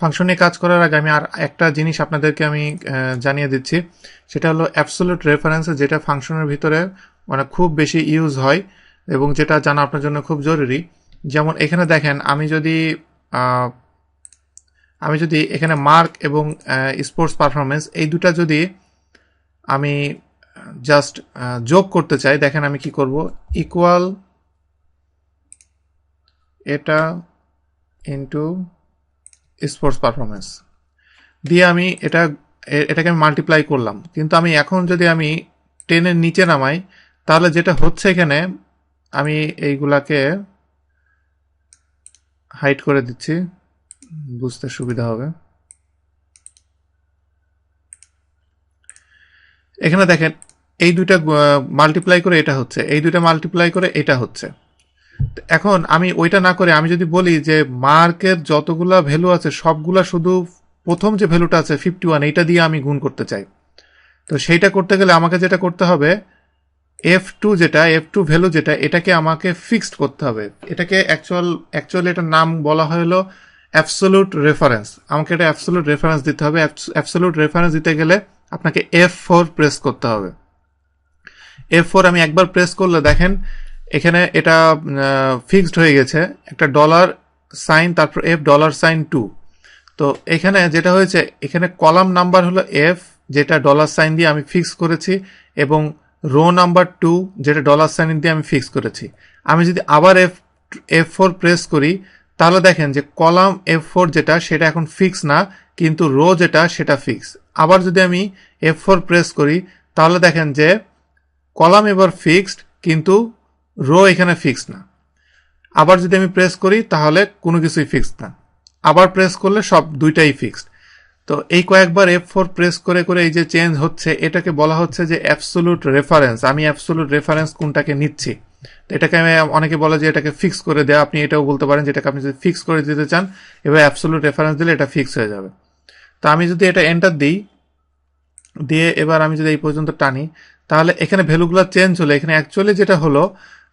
Function কাজ করার আগে আমি আর একটা জিনিস আপনাদেরকে আমি জানিয়ে দিচ্ছি। সেটা হলো অ্যাবসোলিউট রেফারেন্স যেটা ফাংশনের ভিতরে মানে খুব বেশি ইউজ হয় এবং যেটা জানা আপনার জন্য খুব জরুরি। যেমন এখানে দেখেন, আমি যদি আমি যদি এখানে মার্ক এবং স্পোর্টস পারফরমেন্স এই দুটা যদি আমি জাস্ট যোগ করতে চাই, দেখেন আমি কি করব? ইকুয়াল এটা ইনটু স্পোর্টস পারফরমেন্স দিয়ে আমি এটা এটাকে আমি মাল্টিপ্লাই করলাম। কিন্তু আমি এখন যদি আমি টেনের নিচে নামাই, তাহলে যেটা হচ্ছে এখানে, আমি এইগুলাকে হাইড করে দিচ্ছি। বুঝতে সুবিধা হবে। এখানে দেখেন, এই দুইটা মাল্টিপ্লাই করে এটা হচ্ছে, এই দুইটা মাল্টিপ্লাই করে এটা হচ্ছে। এখন আমি ওইটা না করে আমি যদি বলি যে মার্কের যতগুলা ভ্যালু আছে, সবগুলা শুধু প্রথম যে ভ্যালুটা আছে ফিফটি ওয়ান এইটা দিয়ে আমি গুণ করতে চাই। তো সেইটা করতে গেলে আমাকে যেটা করতে হবে এফ টু যেটা এফ টু ভ্যালু যেটা, এটাকে আমাকে ফিক্সড করতে হবে। এটাকে অ্যাকচুয়াল অ্যাকচুয়ালি এটার নাম বলা হলো অ্যাবসোলুট রেফারেন্স আমাকে এটা অ্যাবসোলুট রেফারেন্স দিতে হবে। অ্যাবসোলুট রেফারেন্স দিতে গেলে আপনাকে এফ ফোর প্রেস করতে হবে। এফ ফোর আমি একবার প্রেস করলে দেখেন এখানে এটা ফিক্সড হয়ে গেছে। একটা ডলার সাইন তারপর এফ ডলার সাইন টু তো এখানে যেটা হয়েছে, এখানে কলাম নাম্বার হলো এফ যেটা ডলার সাইন দিয়ে আমি ফিক্স করেছি, এবং রো নাম্বার টু যেটা ডলার সাইন দিয়ে আমি ফিক্স করেছি। আমি যদি আবার এফ এফ ফোর প্রেস করি, তাহলে দেখেন যে কলাম এফ ফোর যেটা, সেটা এখন ফিক্স না, কিন্তু রো যেটা, সেটা ফিক্স আবার যদি আমি এফ ফোর প্রেস করি, তাহলে দেখেন যে কলাম এবার ফিক্সড কিন্তু রো এখানে ফিক্সড না। আবার যদি আমি প্রেস করি, তাহলে কোনো কিছুই ফিক্সড না। আবার প্রেস করলে সব দুইটাই ফিক্সড তো এই কয়েকবার এফ ফোর প্রেস করে করে এই যে চেঞ্জ হচ্ছে, এটাকে বলা হচ্ছে যে অ্যাবসোলুট রেফারেন্স আমি অ্যাবসোলুট রেফারেন্স কোনটাকে নিচ্ছি? তো এটাকে আমি, অনেকে বলে যে এটাকে ফিক্স করে দেওয়া আপনি এটাও বলতে পারেন যেটাকে আপনি যদি ফিক্স করে দিতে চান, এবার অ্যাবসোলুট রেফারেন্স দিলে এটা ফিক্স হয়ে যাবে। তো আমি যদি এটা এন্টার দিই, দিয়ে এবার আমি যদি এই পর্যন্ত টানি, তাহলে এখানে ভ্যালুগুলো চেঞ্জ হলো। এখানে অ্যাকচুয়ালি যেটা হলো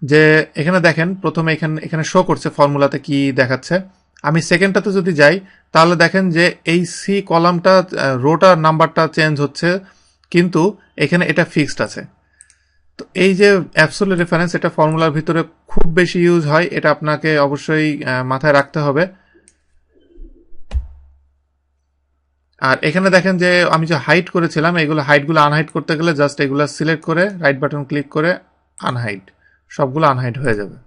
যে এখানে দেখেন, প্রথমে এখানে এখানে শো করছে ফর্মুলাতে কি দেখাচ্ছে। আমি সেকেন্ডটাতে যদি যাই, তাহলে দেখেন যে এই সি কলামটা রোটার নাম্বারটা চেঞ্জ হচ্ছে, কিন্তু এখানে এটা ফিক্সড আছে। তো এই যে অ্যাবসোলিউট রেফারেন্স এটা ফর্মুলার ভিতরে খুব বেশি ইউজ হয়, এটা আপনাকে অবশ্যই মাথায় রাখতে হবে। আর এখানে দেখেন যে আমি যে হাইট করেছিলাম, এগুলো হাইটগুলো আনহাইট করতে গেলে জাস্ট এগুলো সিলেক্ট করে রাইট বাটন ক্লিক করে আনহাইট সবগুলো আনহাইড হয়ে যাবে।